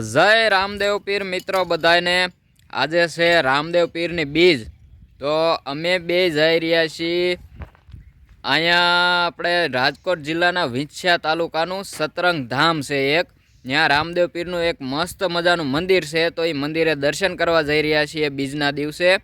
જય રામદેવ પીર મિત્રો બધાને આજે છે રામદેવ પીરની બીજ. તો અમે બે જઈ રહ્યા છીએ. અહીંયા આપણે રાજકોટ જિલ્લાના વિંછિયા તાલુકાનું સતરંગ ધામ છે એક. ત્યાં રામદેવ પીરનું એક મસ્ત મજાનું મંદિર છે, તો એ મંદિરે દર્શન કરવા જઈ રહ્યા છીએ બીજના દિવસે.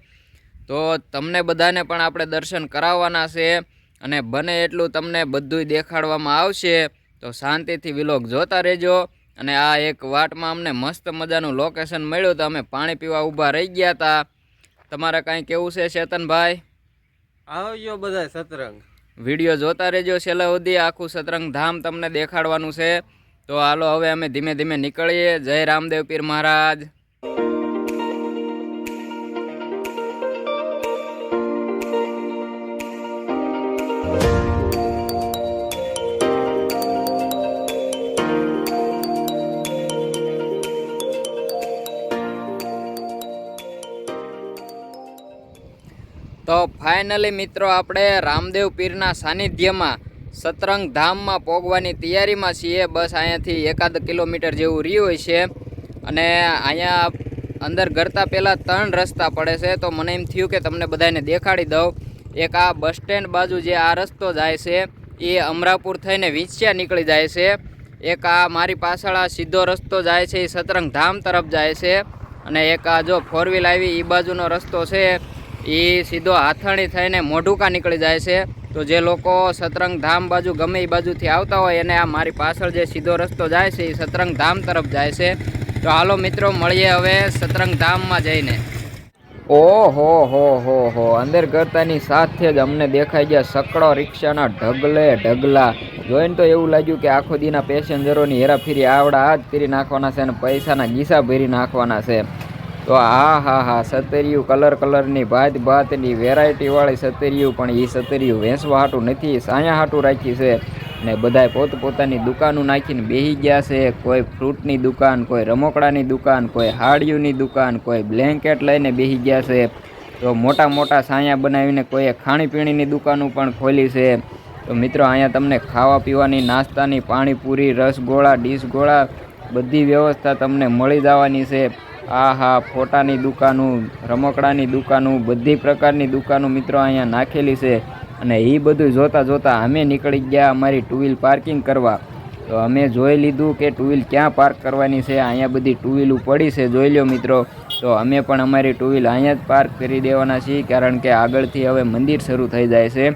તો તમને બધાને પણ આપણે દર્શન કરાવવાના છે અને બને એટલું તમને બધુંય દેખાડવામાં આવશે. તો શાંતિથી વિલોક જોતા રહેજો. અને આ એક વાટમાં અમને મસ્ત મજાનું લોકેશન મળ્યું તો અમે પાણી પીવા ઊભા રહી ગયા હતા તમારે કાંઈ કેવું છે ચેતનભાઈ આવજો બધા સતરંગ. વીડિયો જોતા રહેજો છેલ્લે સુધી આખું સતરંગ ધામ તમને દેખાડવાનું છે. તો હાલો હવે અમે ધીમે ધીમે નીકળીએ. જય રામદેવ પીર મહારાજ. ફાઇનલી મિત્રો, આપણે રામદેવ પીરના સાનિધ્યમાં સતરંગ ધામમાં પોગવાની તૈયારીમાં છીએ. બસ અહીંયાથી એકાદ કિલોમીટર જેવું રહ્યું હોય છે. અને અહીંયા અંદર ગરતા પહેલાં ત્રણ રસ્તા પડે છે. તો મને એમ થયું કે તમને બધાને દેખાડી દઉં. એક આ બસ સ્ટેન્ડ બાજુ જે આ રસ્તો જાય છે, એ અમરાપુર થઈને વિંછિયા નીકળી જાય છે. એક આ મારી પાછળ આ સીધો રસ્તો જાય છે, એ સતરંગ ધામ તરફ જાય છે. અને એક આ જો ફોર વ્હીલ આવી એ બાજુનો રસ્તો છે. એ સીધો હાથણી થઈને મોઢુકા નીકળી જાય છે. તો જે લોકો સતરંગ ધામ બાજુ ગમે એ બાજુથી આવતા હોય, એને આ મારી પાછળ જે સીધો રસ્તો જાય છે એ સતરંગ ધામ તરફ જાય છે. તો હાલો મિત્રો, મળીએ હવે સતરંગ ધામમાં જઈને. ઓહો, હો હો હો અંદર કરતાની સાથે જ અમને દેખાઈ ગયા સકડો રિક્ષાના ઢગલે ઢગલા. જોઈને તો એવું લાગ્યું કે આખો દીના પેસેન્જરોની હેરાફેરી આવડા જ કરી નાખવાના છે અને પૈસાના ગીસા ભરી નાખવાના છે. તો આ હા હા, સતરિયું કલર કલરની ભાત ભાતની વેરાયટીવાળી સતરિયું, પણ એ સતરિયું વેચવા હાટું નથી સાયા હાટું રાખી છે. ને બધાય પોતપોતાની દુકાનો નાખીને બેસી ગયા છે. કોઈ ફ્રૂટની દુકાન, કોઈ રમકડાની દુકાન, કોઈ હાડિયુંની દુકાન, કોઈ બ્લેન્કેટ લઈને બેસી ગયા છે. તો મોટા મોટા સાયા બનાવીને કોઈએ ખાણીપીણીની દુકાનો પણ ખોલી છે. તો મિત્રો, અહીંયા તમને ખાવા પીવાની, નાસ્તાની, પાણીપુરી, રસગોળા ડીશ ગોળા બધી વ્યવસ્થા તમને મળી જવાની છે. આ હા, ફોટાની દુકાનો, રમકડાની દુકાનો, બધી પ્રકારની દુકાનો મિત્રો અહીંયા નાખેલી છે. અને એ બધું જોતાં જોતાં અમે નીકળી ગયા અમારી ટુ વ્હીલ પાર્કિંગ કરવા. તો અમે જોઈ લીધું કે ટુ વ્હીલ ક્યાં પાર્ક કરવાની છે, અહીંયા બધી ટુ વ્હીલો પડી છે, જોઈ લો મિત્રો. તો અમે પણ અમારી ટુ વ્હીલ અહીંયા જ પાર્ક કરી દેવાના છીએ, કારણ કે આગળથી હવે મંદિર શરૂ થઈ જાય છે.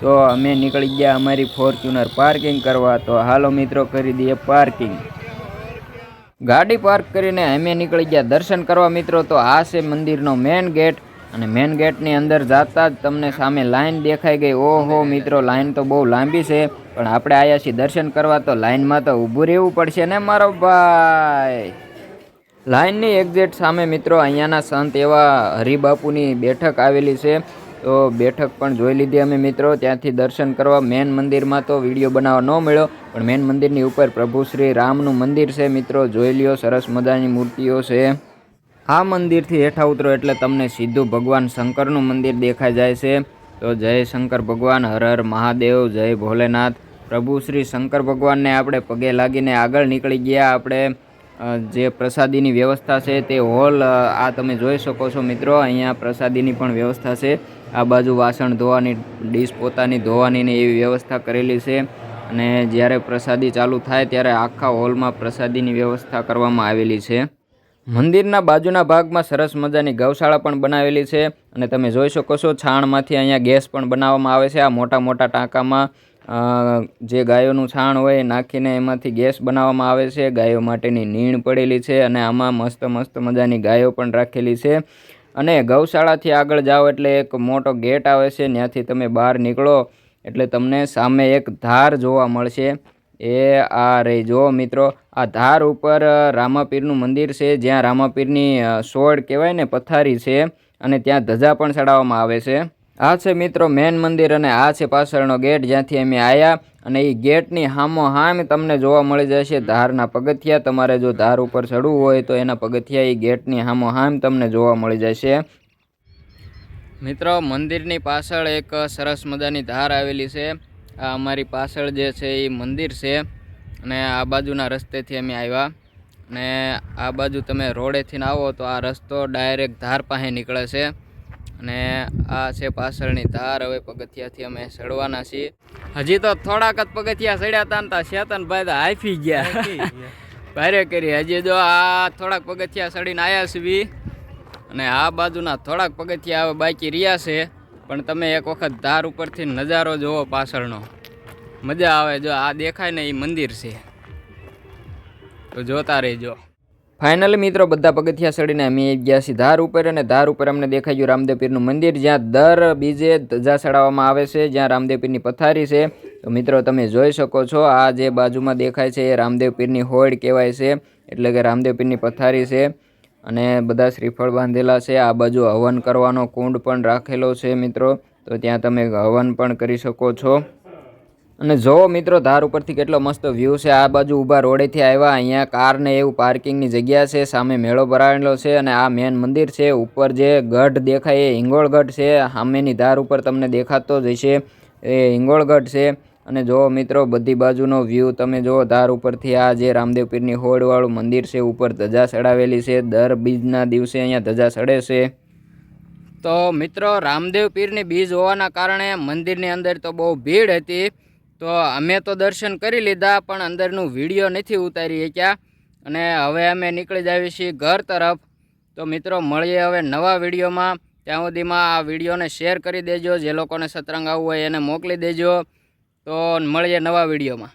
તો અમે નીકળી ગયા અમારી ફોર્ચ્યુનર પાર્કિંગ કરવા. તો હાલો મિત્રો, કરી દઈએ પાર્કિંગ ગાડી પાર્ક કરીને અમે નીકળી ગયા. દર્શન કરવા મિત્રો, તો આ છે મંદિરનો મેન ગેટ અને મેન ગેટની અંદર જતા જ તમને સામે લાઈન દેખાઈ ગઈ. ઓહો મિત્રો લાઈન તો બહુ લાંબી છે. પણ આપણે આવ્યા છીએ દર્શન કરવા, તો લાઈનમાં તો ઊભું રહેવું પડશે ને મારો ભાઈ. લાઈનની એક્ઝેક્ટ સામે મિત્રો, અહીંયાના સંત એવા હરિબાપુની બેઠક આવેલી છે. તો બેઠક પણ જોઈ લીધી અમે મિત્રો. ત્યાંથી દર્શન કરવા મેન મંદિરમાં તો વીડિયો બનાવવા ન મળ્યો, પણ મેન મંદિરની ઉપર પ્રભુ શ્રી રામનું મંદિર છે મિત્રો. જોઈ લ્યો, સરસ મજાની મૂર્તિઓ છે. આ મંદિરથી હેઠા ઉતરો એટલે તમને સીધું ભગવાન શંકરનું મંદિર દેખાઈ જાય છે. તો જય શંકર ભગવાન, હર હર મહાદેવ, જય ભોલેનાથ. પ્રભુ શ્રી શંકર ભગવાનને આપણે પગે લાગીને આગળ નીકળી ગયા આપણે. જે પ્રસાદીની વ્યવસ્થા છે તે હોલ આ તમે જોઈ શકો છો મિત્રો. અહીંયા પ્રસાદીની પણ વ્યવસ્થા છે. આ બાજુ વાસણ ધોવાની, ડીશ પોતાની ધોવાની ને એવી વ્યવસ્થા કરેલી છે. અને જ્યારે પ્રસાદી ચાલુ થાય ત્યારે આખા હોલમાં પ્રસાદીની વ્યવસ્થા કરવામાં આવેલી છે. મંદિરના બાજુના ભાગમાં સરસ મજાની ગૌશાળા પણ બનાવેલી છે. અને તમે જોઈ શકો છો, છાણમાંથી અહીંયા ગેસ પણ બનાવવામાં આવે છે. આ મોટા મોટા ટાંકામાં જે ગાયોનું છાણ હોય એ નાખીને એમાંથી ગેસ બનાવવામાં આવે છે. ગાયો માટેની નીણ પડેલી છે અને આમાં મસ્ત મસ્ત મજાની ગાયો પણ રાખેલી છે. અને ગૌશાળાથી આગળ જાઓ એટલે એક મોટો ગેટ આવે છે ત્યાંથી તમે બહાર નીકળો એટલે તમને સામે એક ધાર જોવા મળશે. એ આ રહી, જુઓ મિત્રો, આ ધાર ઉપર રામાપીરનું મંદિર છે, જ્યાં રામાપીરની સોળ કહેવાય ને, પથારી છે અને ત્યાં ધજા પણ ચડાવવામાં આવે છે. આ છે મિત્રો મેન મંદિર અને આ છે પાછળનો ગેટ જ્યાંથી અમે આવ્યા અને એ ગેટની હામો હામ તમને જોવા મળી જશે. ધારના પગથિયા તમારે જો ધાર ઉપર ચડવું હોય તો એના પગથિયા એ ગેટની હામો હામ તમને જોવા મળી જશે. મિત્રો, મંદિરની પાછળ એક સરસ મજાની ધાર આવેલી છે. આ અમારી પાછળ જે છે એ મંદિર છે અને આ બાજુના રસ્તેથી અમે આવ્યા. અને આ બાજુ તમે રોડેથી આવો તો આ રસ્તો ડાયરેક્ટ ધાર પાસે નીકળે છે. અને આ છે પાછળની ધાર. હવે પગથિયાથી અમે ચડવાના છીએ. હજી તો થોડાક જ પગથિયા ચડ્યા હતા ને તા શેતનભાઈ તો હાફી ગયા. ભારે કરી. હજી જો આ થોડાક પગથિયા ચડીને આવ્યા છીએ. અને આ બાજુના થોડાક પગથિયા હવે બાકી રહ્યા છે. પણ તમે એક વખત ધાર ઉપરથી નજારો જોવો પાછળનો. મજા આવે જો આ દેખાય ને એ મંદિર છે. તો જોતા રહેજો. ફાઇનલી મિત્રો, બધા પગથિયા ચડીને અમે ગયા છીએ ધાર ઉપર અને ધાર ઉપર અમને દેખાઈ ગયું રામદેવ પીરનું મંદિર, જ્યાં દર બીજે ધજા ચડાવવામાં આવે છે, જ્યાં રામદેવ પીરની પથારી છે. તો મિત્રો, તમે જોઈ શકો છો, આ જે બાજુમાં દેખાય છે એ રામદેવ પીરની હોડ કહેવાય છે, એટલે કે રામદેવ પીરની પથારી છે. અને બધા શ્રીફળ બાંધેલા છે, આ બાજુ હવન કરવાનો કુંડ પણ રાખેલો છે મિત્રો, તો ત્યાં તમે હવન પણ કરી શકો છો. અને જો મિત્રો, ધાર ઉપરથી કેટલો મસ્ત વ્યૂ છે, આ બાજુ ઊભા રોડેથી આવ્યા, અહીંયા કાર ને એવું પાર્કિંગની જગ્યા છે, સામે મેળો ભરાયેલો છે અને આ મેન મંદિર છે, ઉપર જે ગઢ દેખાય એ હિંગોળગઢ છે, સામેની ધાર ઉપર તમને દેખાતો જ હશે એ હિંગોળગઢ છે. અને જો મિત્રો, બધી બાજુનો વ્યૂ તમે જુઓ ધાર ઉપરથી આ જે રામદેવ પીરની હોડવાળું મંદિર છે, ઉપર ધજા ચડાવેલી છે, દર બીજના દિવસે અહીંયા ધજા ચડે છે. તો મિત્રો, રામદેવ પીરની બીજ હોવાના કારણે મંદિરની અંદર તો બહુ ભીડ હતી તો અમે તો દર્શન કરી લીધા, પણ અંદરનું વીડિયો નથી ઉતારી શક્યા. અને હવે અમે નીકળી જઈએ છીએ ઘર તરફ. તો મિત્રો, મળીએ હવે નવા વિડીયોમાં. ત્યાં સુધીમાં આ વિડીયોને શેર કરી દેજો. જે લોકોને સતરંગ આવવું હોય એને મોકલી દેજો. તો મળીએ નવા વિડીયોમાં.